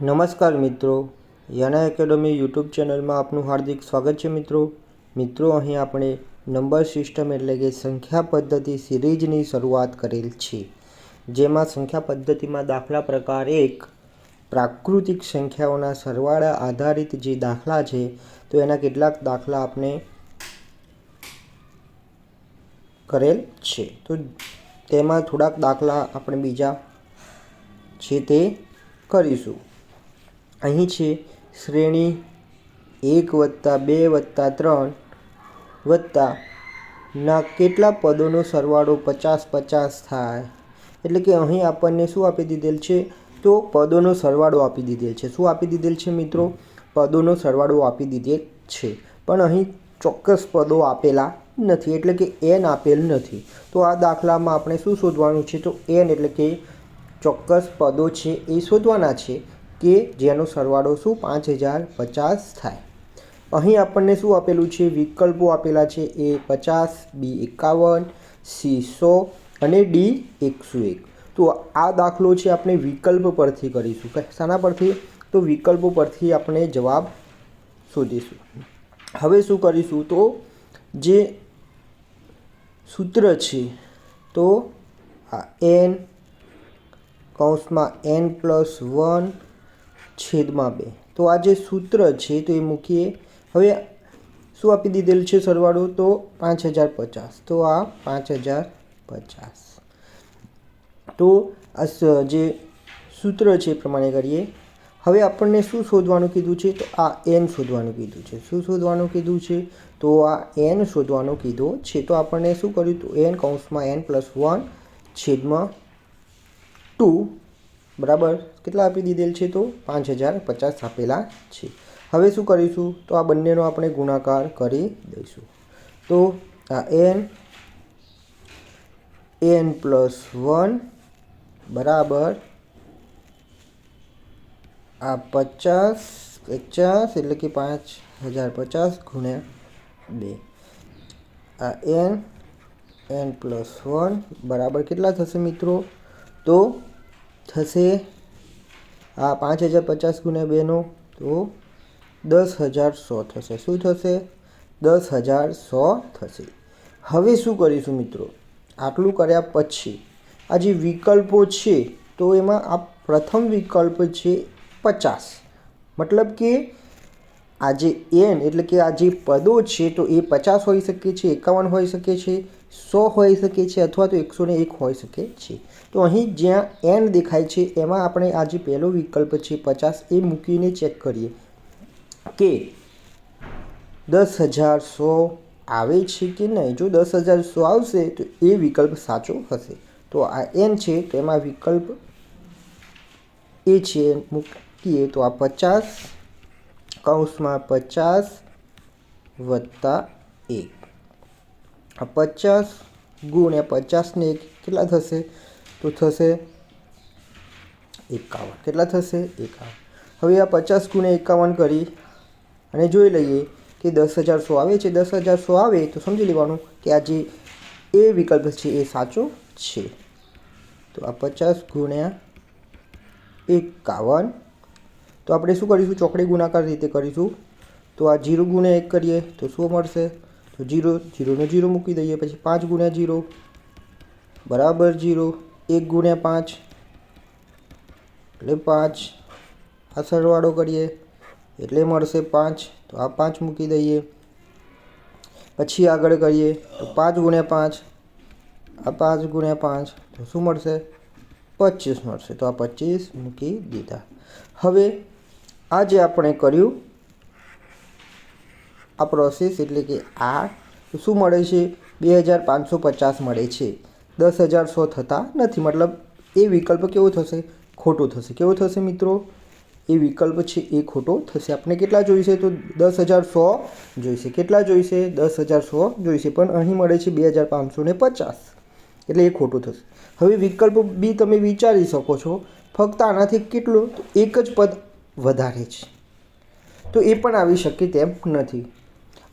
નમસ્કાર મિત્રો, યાના academy YouTube ચેનલમાં આપનું હાર્દિક સ્વાગત છે મિત્રો. મિત્રો, અહીં આપણે નંબર સિસ્ટમ એટલે કે સંખ્યા પદ્ધતિ સિરીઝની શરૂઆત કરેલ છે. જેમાં સંખ્યા પદ્ધતિમાં દાખલા પ્રકાર એક, પ્રાકૃતિક સંખ્યાઓના સરવાળા આધારિત જે દાખલા છે, તો એના કેટલાક દાખલા આપણે કરેલ છે. તો તેમાં થોડાક દાખલા આપણે બીજા છે તે કરીશું. અહીં છે શ્રેણી એક વત્તા બે વત્તા ત્રણ વત્તા. ના, કેટલા પદોનો સરવાળો પચાસ પચાસ થાય? એટલે કે અહીં આપણને શું આપી દીધેલ છે? તો પદોનો સરવાળો આપી દીધેલ છે. શું આપી દીધેલ છે મિત્રો? પદોનો સરવાળો આપી દીધેલ છે. પણ અહીં ચોક્કસ પદો આપેલા નથી, એટલે કે એન આપેલ નથી. તો આ દાખલામાં આપણે શું શોધવાનું છે? તો એન એટલે કે ચોક્કસ પદો છે એ શોધવાના છે. કે જેનો સરવાળો શું? પાંચ હજાર પચાસ થાય. અહીં આપણને શું આપેલું છે? વિકલ્પો આપેલા છે. એ પચાસ, બી એકાવન, સી સો અને ડી એકસો એક. તો આ દાખલો છે આપણે વિકલ્પ પરથી કરીશું. શાના પરથી? તો વિકલ્પો પરથી આપણે જવાબ શોધીશું. હવે શું કરીશું? તો જે સૂત્ર છે, તો આ એન કૌંસમાં એન પ્લસ વન છેદમાં બે. તો આ જે સૂત્ર છે તો એ મૂકીએ. હવે શું આપી દીધેલ છે સરવાળો? તો પાંચ હજાર પચાસ. તો આ પાંચ હજાર પચાસ. તો આ જે સૂત્ર છે એ પ્રમાણે કરીએ. હવે આપણને શું શોધવાનું કીધું છે? તો આ એન શોધવાનું કીધું છે. શું શોધવાનું કીધું છે? તો આ એન શોધવાનું કીધું છે. તો આપણને શું કર્યું? તો એન કૌંસમાં એન પ્લસ વન છેદમાં ટુ બરાબર? કેટલા આપી દીધેલ છે તો? પાંચ હજાર પચાસ આપેલા છે. હવે શું કરીશું? તો આ બંનેનો આપણે ગુણાકાર કરી દઈશું. તો આ એન એન પ્લસ વન, બરાબર. આ પચાસ પચાસ એટલે કે પાંચ હજાર પચાસ ગુણ્યા બે. આ એન એન પ્લસ વન, બરાબર. કેટલા થશે મિત્રો? તો થશે. આ પાંચ હજાર પચાસ ગુણ્યા બેનો તો દસ હજાર સો થશે. શું થશે? દસ હજાર સો થશે. હવે શું કરીશું મિત્રો? આટલું કર્યા પછી આ જે વિકલ્પો છે, તો એમાં આ પ્રથમ વિકલ્પ છે પચાસ. મતલબ કે આ જે એન એટલે કે આ જે પદો છે, તો એ પચાસ હોઈ શકે છે, એકાવન હોઈ શકે છે. સો હોઈ શકે છે અથવા તો એકસો ને એક હોઈ શકે છે. તો અહીં જ્યાં એન દેખાય છે, એમાં આપણે આ જે પહેલો વિકલ્પ છે, પચાસ, એ મૂકીને ચેક કરીએ કે દસ હજાર સો આવે છે કે નહીં? જો દસ હજાર સો આવશે, તો એ વિકલ્પ સાચો હશે. તો આ એન છે, તો એમાં વિકલ્પ એ છે, મૂકીએ તો આ પચાસ કૌંસમાં પચાસ વત્તા એક. પચાસ ગુણ્યા પચાસને એક કેટલા થશે? તો થશે એકાવન. કેટલા થશે? એકાવન. હવે આ પચાસ ગુણ્યા એકાવન કરી અને જોઈ લઈએ કે દસ હજાર સો આવે છે. દસ હજાર સો આવે તો સમજી લેવાનું કે આ જે એ વિકલ્પ છે એ સાચો છે. તો આ પચાસ ગુણ્યા એકાવન. તો આપણે શું કરીશું? ચોકડી ગુણાકાર રીતે કરીશું. તો આ જીરો ગુણ્યા એક કરીએ તો શું મળશે? તો જીરો જીરોનો જીરો મૂકી દઈએ પછી પાંચ ગુણ્યા જીરો બરાબર જીરો એક ગુણ્યા પાંચ એટલે પાંચ આ સરવાળો કરીએ એટલે મળશે પાંચ તો આ પાંચ મૂકી દઈએ પછી આગળ કરીએ તો પાંચ ગુણ્યા પાંચ આ પાંચ ગુણ્યા પાંચ તો શું મળશે પચીસ મળશે તો આ પચીસ મૂકી દીધા હવે આ જે આપણે કર્યું આ પ્રોસેસ એટલે કે આ શું મળે છે? બે હજાર પાંચસો પચાસ મળે છે. દસ હજાર સો થતા નથી. મતલબ એ વિકલ્પ કેવો થશે? ખોટો થશે. કેવો થશે મિત્રો? એ વિકલ્પ છે એ ખોટો થશે. આપણે કેટલા જોઈશે? તો દસ હજાર સો જોઈશે. કેટલા જોઈશે? દસ હજાર સો જોઈશે. પણ અહીં મળે છે બે હજાર પાંચસો ને પચાસ. એટલે એ ખોટું થશે. હવે વિકલ્પ બી તમે વિચારી શકો છો. ફક્ત આનાથી કેટલું? એક જ પદ વધારે છે. તો એ પણ આવી શકે તેમ નથી.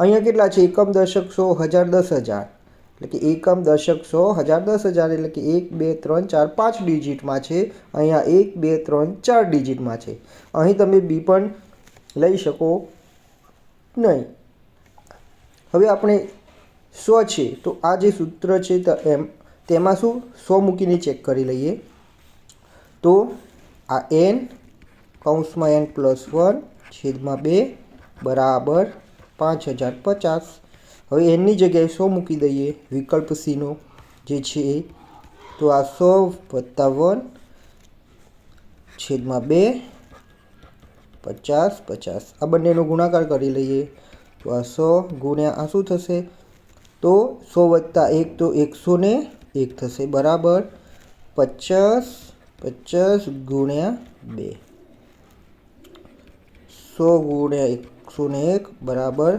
અહીંયા કેટલા છે? એકમ દશક સો, હજાર દસ હજાર. એટલે કે એકમ દશક સો, હજાર દસ હજાર એટલે કે એક, બે, ત્રણ, ચાર, પાંચ ડિજિટમાં છે. અહીંયા એક, બે, ત્રણ, ચાર ડિજિટમાં છે. અહીં તમે બી પણ લઈ શકો નહીં. હવે આપણે સો છે. તો આ જે સૂત્ર છે એમ, તેમાં શું? સો મૂકીને ચેક કરી લઈએ. તો આ એન કૌંસમાં એન પ્લસ વન છેદમાં બે બરાબર પાંચ હજાર પચાસ. હવે એનની જગ્યાએ સો મૂકી દઈએ વિકલ્પ સીનો, જે છે એ. તો આ સો વત્તા વન છેદમાં બે, પચાસ પચાસ. આ બંનેનો ગુણાકાર કરી લઈએ. તો આ સો ગુણ્યા આ શું થશે? તો સો વત્તા એક તો એકસો ને એક થશે. બરાબર. પચાસ પચાસ ગુણ્યા બે. સો ગુણ્યા એકસો ને એક બરાબર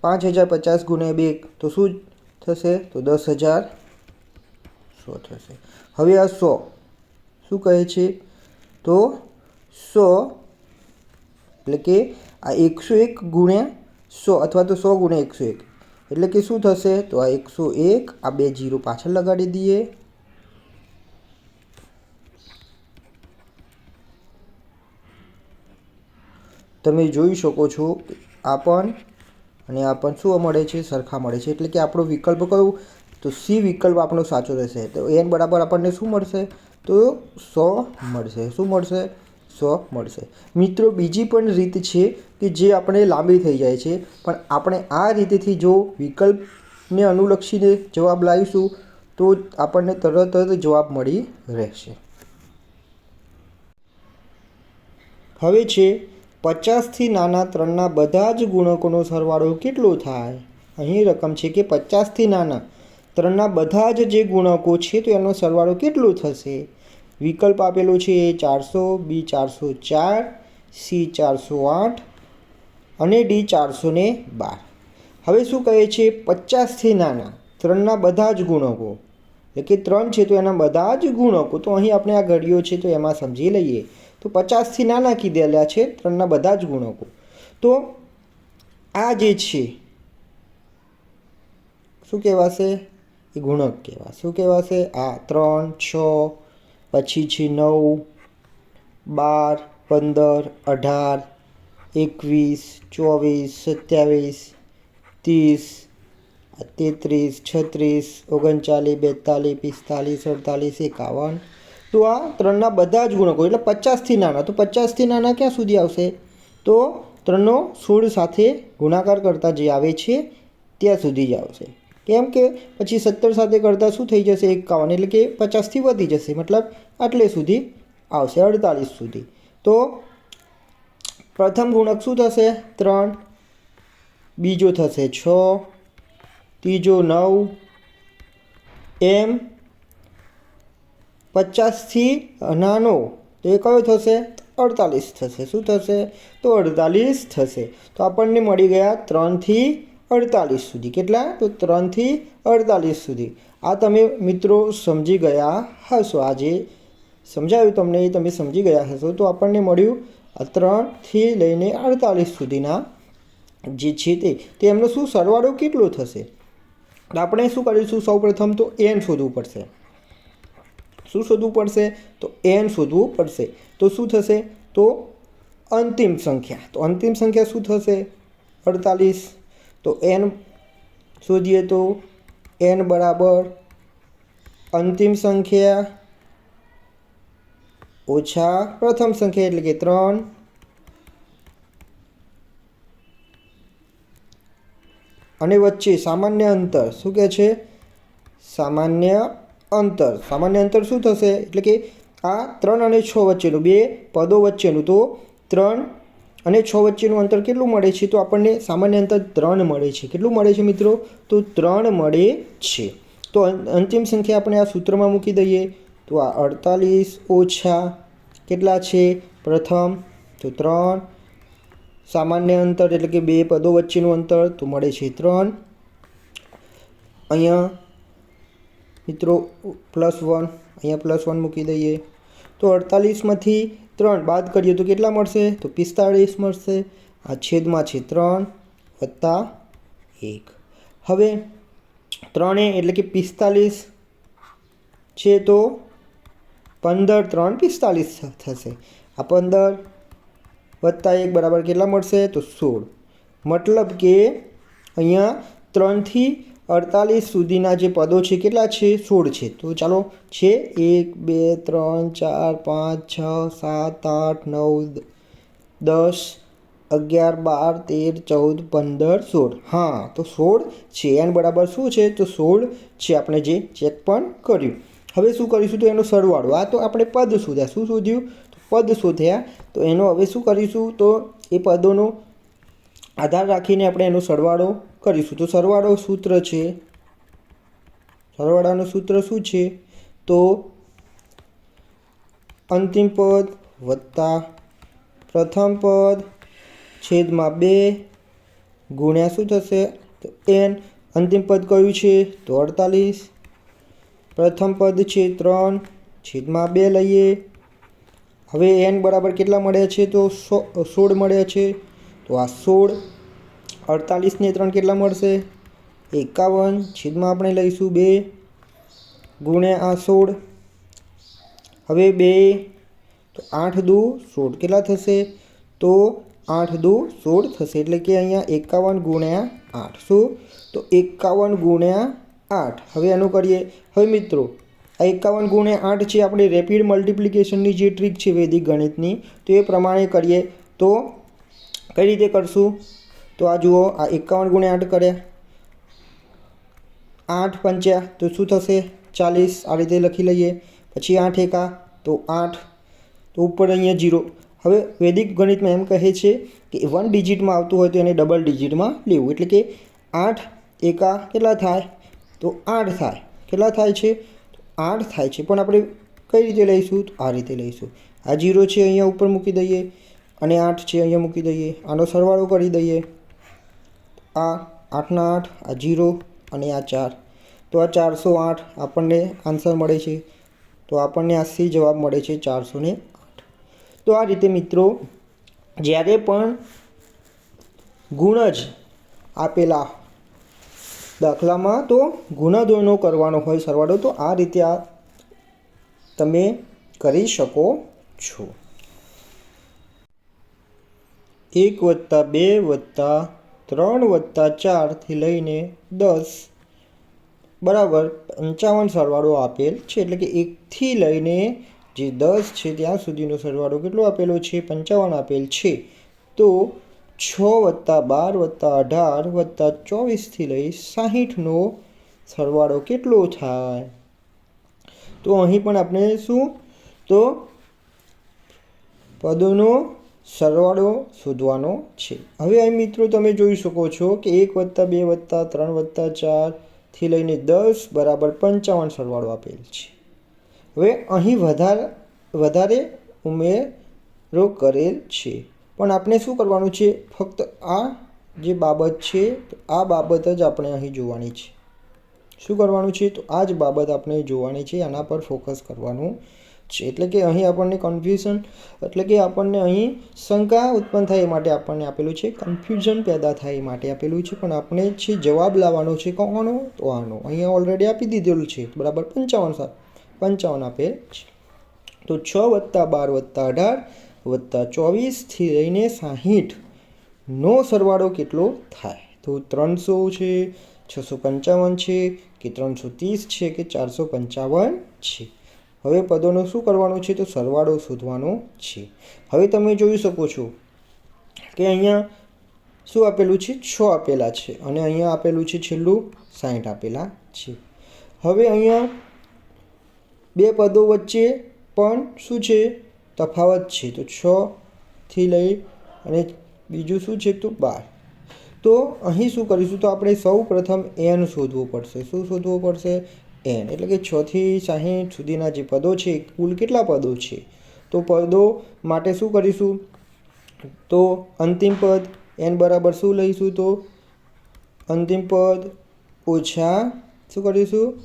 પાંચ હજાર પચાસ ગુણ્યા બે, તો શું થશે? તો દસ હજાર સો થશે. હવે આ સો, શું કહે છે? તો સો એટલે કે આ એકસો એક ગુણ્યા સો અથવા તો સો ગુણ્યા એકસો એક. એટલે કે શું થશે? તો આ એકસો એક આ બે જીરો પાછળ લગાડી દઈએ. તમે જોઈ શકો છો આ પણ અને આ પણ શું મળે છે? સરખા મળે છે. એટલે કે આપણો વિકલ્પ કયો? તો સી વિકલ્પ આપણો સાચો રહેશે. તો એન બરાબર આપણને શું મળશે? તો સો મળશે. શું મળશે? સો મળશે. મિત્રો, બીજી પણ રીત છે કે જે આપણે લાંબી થઈ જાય છે. પણ આપણે આ રીતેથી જો વિકલ્પને અનુલક્ષીને જવાબ લાવીશું, તો આપણને તરત જ જવાબ મળી રહેશે. હવે છે પચાસથી નાના ત્રણના બધા જ ગુણકોનો સરવાળો કેટલો થાય? અહીં રકમ છે કે પચાસથી નાના ત્રણના બધા જ જે ગુણકો છે, તો એનો સરવાળો કેટલો થશે? વિકલ્પ આપેલો છે એ ચારસો, બી ચારસો ચાર, સી ચારસો આઠ અને ડી ચારસો બાર. હવે શું કહે છે પચાસથી નાના ત્રણના બધા જ ગુણકો? એટલે કે ત્રણ છે તો એના બધા જ ગુણકો. તો અહીં આપણે આ ઘડીઓ છે તો એમાં સમજી લઈએ. તો પચાસથી નાના કીધેલા છે ત્રણના બધા જ ગુણકો. તો આ જે છે, શું કહેવાશે? એ ગુણક કહેવાય શું કહેવાશે? આ ત્રણ, છ, પછી છે નવ, બાર, પંદર, અઢાર, એકવીસ, ચોવીસ, સત્યાવીસ, ત્રીસ તેત્રીસ, છત્રીસ, ઓગણચાલીસ, બેતાલીસ, પિસ્તાલીસ, અડતાલીસ, એકાવન તો આ ત્રણના બધા જ ગુણકો, એટલે પચાસથી નાના, તો પચાસથી નાના ક્યાં સુધી આવશે? તો ત્રણનો સોળ સાથે ગુણાકાર કરતાં જે આવે છે, ત્યાં સુધી જ આવશે. કેમ કે પછી સત્તર સાથે કરતાં શું થઈ જશે? એકાવન, એટલે કે પચાસથી વધી જશે, મતલબ આટલે સુધી આવશે, અડતાલીસ સુધી. તો પ્રથમ ગુણક શું થશે? ત્રણ. બીજો થશે છ. ત્રીજો નવ. એમ. પચાસથી નાનો. તો એ કયો થશે? અડતાલીસ થશે. શું થશે? તો અડતાલીસ થશે. તો આપણને મળી ગયા ત્રણથી અડતાલીસ સુધી. કેટલા? તો ત્રણથી અડતાલીસ સુધી. આ તમે મિત્રો સમજી ગયા હશો. આજે સમજાવ્યું તમને, એ તમે સમજી ગયા હશો. તો આપણને મળ્યું ત્રણથી લઈને અડતાલીસ સુધીના જે છે તે. એમનો શું સરવાળો કેટલો થશે? આપણે શું કરીશું? સૌપ્રથમ તો એન શોધવું પડશે. શું શોધવું પડશે? તો એન શોધવું પડશે. તો શું થશે? તો અંતિમ સંખ્યા. તો અંતિમ સંખ્યા શું થશે? અડતાલીસ. તો એન શોધીએ તો એન બરાબર અંતિમ સંખ્યા ઓછા પ્રથમ સંખ્યા એટલે કે ત્રણ. અને વચ્ચે સામાન્ય અંતર શું કહે છે? સામાન્ય અંતર. સામાન્ય અંતર શું થશે? એટલે કે આ ત્રણ અને છ વચ્ચેનું, બે પદો વચ્ચેનું. તો ત્રણ અને છ વચ્ચેનું અંતર કેટલું મળે છે? તો આપણને સામાન્ય અંતર ત્રણ મળે છે. કેટલું મળે છે મિત્રો? તો ત્રણ મળે છે. તો અંતિમ સંખ્યા આપણે આ સૂત્રમાં મૂકી દઈએ. તો આ અડતાલીસ ઓછા કેટલા છે? પ્રથમ, તો ત્રણ. સામાન્ય અંતર એટલે કે બે પદો વચ્ચેનું અંતર તો મળે છે ત્રણ. અહીંયા મિત્રો પ્લસ વન અહીંયા પ્લસ વન મૂકી દઈએ. તો અડતાલીસમાંથી ત્રણ, બાદ કરીએ તો કેટલા મળશે? તો પિસ્તાળીસ મળશે. આ છેદમાં છે ત્રણ, વત્તા એક. હવે ત્રણે એટલે કે પિસ્તાલીસ છે તો પંદર, ત્રણ પિસ્તાલીસ થશે. આ પંદર વત્તા એક બરાબર કેટલા મળશે? તો સોળ. મતલબ કે અહીંયા ત્રણથી અડતાલીસ સુધીના જે પદો છે, કેટલા છે? સોળ છે. તો ચાલો, છે, એક, બે, ત્રણ, ચાર, પાંચ, છ, સાત, આઠ, નવ, દસ, અગિયાર, બાર, તેર, ચૌદ, પંદર, સોળ. હા, તો સોળ છે. એન બરાબર શું છે? તો સોળ છે આપણે જે ચેક પણ કર્યું. હવે શું કરીશું? તો એનો સરવાળો. આ તો આપણે પદ શોધ્યા. શું શોધ્યું? પદ શોધ્યા. તો એનો હવે શું કરીશું? તો એ પદોનો આધાર રાખીને આપણે એનો સરવાળો કરીશું. તો સરવાળો સૂત્ર છે. સરવાળાનું સૂત્ર શું છે? તો અંતિમ પદ વત્તા પ્રથમ પદ છેદમાં બે ગુણ્યા શું થશે? તો એન. અંતિમ પદ કયું છે? તો અડતાલીસ. પ્રથમ પદ છે ત્રણ. છેદમાં બે લઈએ. હવે એન બરાબર કેટલા મળ્યા છે? તો સો, સોળ મળ્યા છે. તો આ સોળ અડતાલીસને ત્રણ કેટલા મળશે? એકાવન, છેદમાં આપણે લઈશું બે, ગુણ્યા આ સોળ. હવે બે, તો આઠ દુ સોળ કેટલા થશે? તો આઠ દુ સોળ થશે, એટલે કે અહીંયા એકાવન ગુણ્યા આઠ. શું? તો એકાવન ગુણ્યા આઠ. હવે એનું કરીએ. હવે મિત્રો, આ એકાવન ગુણ્યા આઠ છે આપણે રેપિડ મલ્ટિપ્લિકેશનની જે ટ્રીક છે વૈદિક ગણિતની, તો એ પ્રમાણે કરીએ. તો કઈ રીતે કરશું? તો આ જુઓ, આ એકાવન ગુણ્યા આઠ કર્યા આઠ પંચ્યા, તો શું થશે? ચાલીસ, આ રીતે લખી લઈએ. પછી આઠ એકા, તો આઠ. તો ઉપર અહીંયા જીરો. હવે વૈદિક ગણિતમાં એમ કહે છે કે વન ડિજિટમાં આવતું હોય તો એને ડબલ ડિજિટમાં લેવું. એટલે કે આઠ એકા કેટલા થાય? તો આઠ થાય. કેટલા થાય છે? તો આઠ થાય છે. પણ આપણે કઈ રીતે લઈશું? તો આ રીતે લઈશું. આ જીરો છે અહીંયા ઉપર મૂકી દઈએ. અને આઠ છે અહીંયા મૂકી દઈએ. આનો સરવાળો કરી દઈએ. આ આઠના આઠ, આ જીરો અને આ ચાર. તો આ ચારસો આઠ આપણને આન્સર મળે છે. તો આપણને આ સી જવાબ મળે છે ચારસો ને આઠ. તો આ રીતે મિત્રો, જ્યારે પણ ગુણ જ આપેલા દાખલામાં તો ગુણધોનો કરવાનો હોય સરવાળો, તો આ રીતે આ તમે કરી શકો છો. એક વત્તા બે વત્તા ત્રણ વત્તા ચારથી લઈને દસ બરાબર પંચાવન સરવાળો આપેલ છે. એટલે કે એકથી લઈને જે દસ છે ત્યાં સુધીનો સરવાળો કેટલો આપેલો છે? પંચાવન આપેલ છે. તો છ વત્તા બાર વત્તા અઢાર વત્તા ચોવીસથી લઈ સાહીઠનો સરવાળો કેટલો થાય? તો અહીં પણ આપણે શું? તો પદોનો સરવાળો શોધવાનો છે. હવે અહીં મિત્રો તમે જોઈ શકો છો કે એક વત્તા બે વત્તા ત્રણ વત્તા ચારથી લઈને દસ બરાબર પંચાવન સરવાળો આપેલ છે. હવે અહીં વધારે વધારે ઉમેરો કરેલ છે. પણ આપણે શું કરવાનું છે? ફક્ત આ જે બાબત છે આ બાબત જ આપણે અહીં જોવાની છે. શું કરવાનું છે? તો આ જ બાબત આપણે જોવાની છે, આના પર ફોકસ કરવાનું છે. એટલે કે અહીં આપણને કન્ફ્યુઝન એટલે કે આપણને અહીં શંકા ઉત્પન્ન થાય એ માટે આપણને આપેલું છે. કન્ફ્યુઝન પેદા થાય એ માટે આપેલું છે. પણ આપણે છે જવાબ લાવવાનો છે કોનો? તો આનો. અહીંયા ઓલરેડી આપી દીધેલું છે. બરાબર? પંચાવન પંચાવન આપેલ છે. તો છ વત્તા બાર વત્તા અઢાર વત્તા ચોવીસથી લઈને સાહીઠનો સરવાળો કેટલો થાય? તો ત્રણસો છે, છસો પંચાવન છે, કે ત્રણસો ત્રીસ છે, કે ચારસો પંચાવન છે? હવે પદોનો શું કરવાનું છે તો સરવાળો શોધવાનો છે. હવે તમે જોઈ શકો છો કે અહીંયા શું આપેલું છે? છ આપેલા છે અને અહીંયા આપેલું છે છેલ્લું સાઠ આપેલા છે. હવે અહીંયા બે પદો વચ્ચે પણ શું છે? તફાવત છે. તો છ થી લઈ અને બીજું શું છે? તો બાર. તો અહીં શું કરીશું? તો આપણે સૌ પ્રથમ એન શોધવું પડશે. શું શોધવું પડશે? એન. એટલે કે છથી સાહીઠ સુધીના જે પદો છે કુલ કેટલા પદો છે? તો પદો માટે શું કરીશું? તો અંતિમ પદ એન બરાબર શું લઈશું? તો અંતિમ પદ ઓછા શું કરીશું?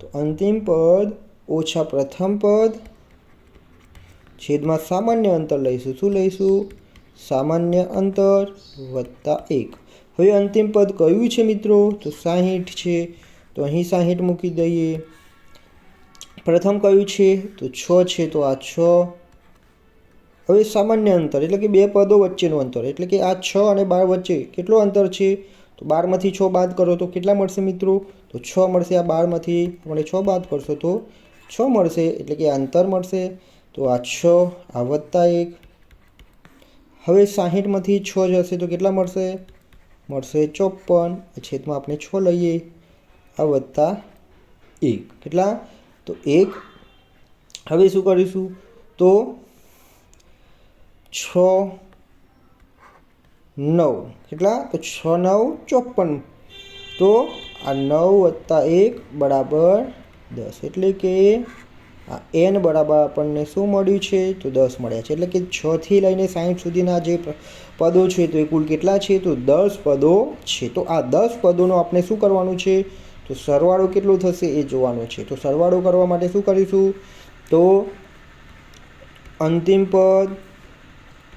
તો અંતિમ પદ ઓછા પ્રથમ પદ છેદમાં સામાન્ય અંતર લઈશું. શું લઈશું? સામાન્ય અંતર વત્તા એક. હવે અંતિમ પદ કયું છે મિત્રો? તો સાહીઠ છે. તો અહીં સાહીઠ મૂકી દઈએ. પ્રથમ કયું છે? તો છ છે, તો આ છ. હવે સામાન્ય અંતર, એટલે કે બે પદો વચ્ચેનું અંતર, એટલે કે આ છ અને બાર વચ્ચે કેટલો અંતર છે? તો બારમાંથી છ બાદ કરો, તો કેટલા મળશે મિત્રો? તો છ મળશે આ બારમાંથી આપણે છ બાદ કરશો તો છ મળશે, એટલે કે અંતર મળશે. તો આ છ, આ વત્તા એક. હવે સાહીઠમાંથી છ જશે તો કેટલા મળશે? મળશે ચોપન. છેદમાં આપણે છ લઈએ. આ વત્તા એક. કેટલા? તો એક. હવે શું કરીશું? તો છ, નવ. કેટલા? તો છ, નવ, ચોપન. તો આ નવ વત્તા એક બરાબર દસ. એટલે કે આ એન બરાબર આપણને શું મળ્યું છે? તો દસ મળ્યા છે. એટલે કે છથી લઈને સાઠ સુધીના જે પદો છે, તો એ કુલ કેટલા છે? તો દસ પદો છે. તો આ દસ પદોનો આપણે શું કરવાનું છે? તો સરવાળો કેટલો થશે એ જોવાનું છે. તો સરવાળો કરવા માટે શું કરીશું? તો અંતિમ પદ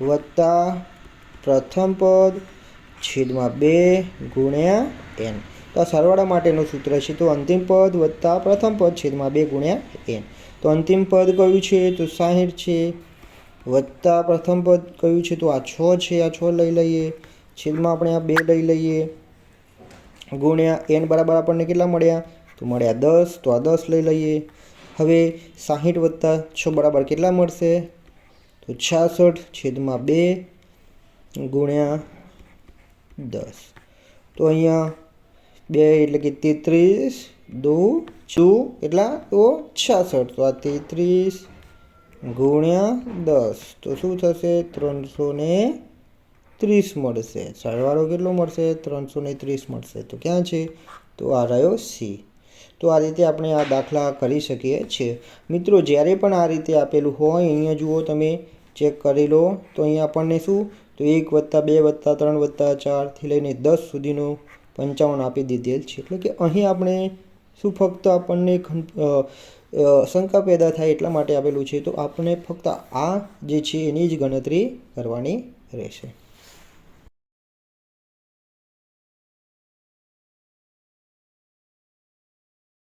વત્તા પ્રથમ પદ છેદમાં બે ગુણ્યા એન. તો આ સરવાળા માટેનું સૂત્ર છે. તો અંતિમ પદ વત્તા પ્રથમ પદ છેદમાં બે ગુણ્યા એન. તો અંતિમ પદ કયું છે? તો સાહીઠ છે. વત્તા પ્રથમ પદ કયું છે? તો આ છ છે. આ છ લઈ લઈએ. છેદમાં આપણે આ બે લઈ લઈએ. ગુણ્યા એન બરાબર આપણને કેટલા મળ્યા? તો મળ્યા દસ, તો આ દસ લઈ લઈએ. હવે સાહીઠ વત્તા છ બરાબર કેટલા મળશે? તો છાસઠ છેદમાં બે ગુણ્યા દસ. તો અહીંયા બે એટલે કે તેત્રીસ, દો, ચુ એટલા તો છાસઠ. તો આ તેત્રીસ ગુણ્યા દસ. તો શું થશે? ત્રણસો ને ત્રીસ મળશે. સરવાળો કેટલો મળશે? ત્રણસો ને ત્રીસ મળશે. તો ક્યાં છે? તો આ રહ્યો સી તો આ રીતે આપણે આ દાખલા કરી શકીએ છીએ. મિત્રો, જ્યારે પણ આ રીતે આપેલું હોય, અહીંયા જુઓ તમે, ચેક કરી લો. તો અહીંયા આપણને શું? તો એક વત્તા બે વત્તા ત્રણ વત્તા ચારથી લઈને દસ સુધીનું પંચાવન આપી દીધેલ છે. એટલે કે અહીં આપણે શું ફક્ત આપણને શંકા પેદા થાય એટલા માટે આપેલું છે. તો આપણે ફક્ત આ જે છે એની જ ગણતરી કરવાની રહેશે.